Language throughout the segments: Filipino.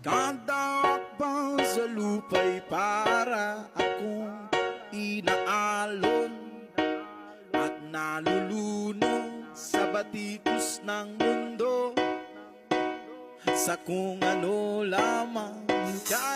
Kada akbang sa lupa'y para akong inaalon At nalulunod sa batikos ng mundo. Sa kung ano lamang kaya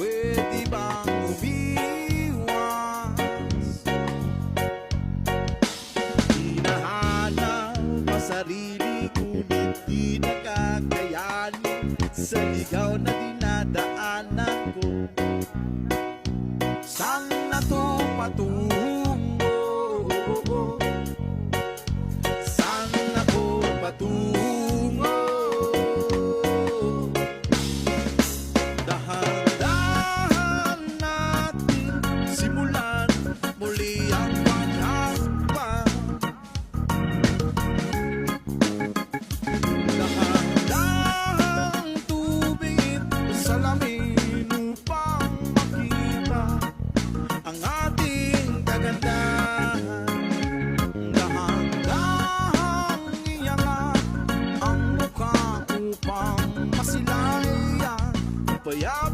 Pwede bang umiwas? Hinahanap ang sarili Ngunit di nakakayanin Sa na dinadaanan ko Saan na to patungo? But y'all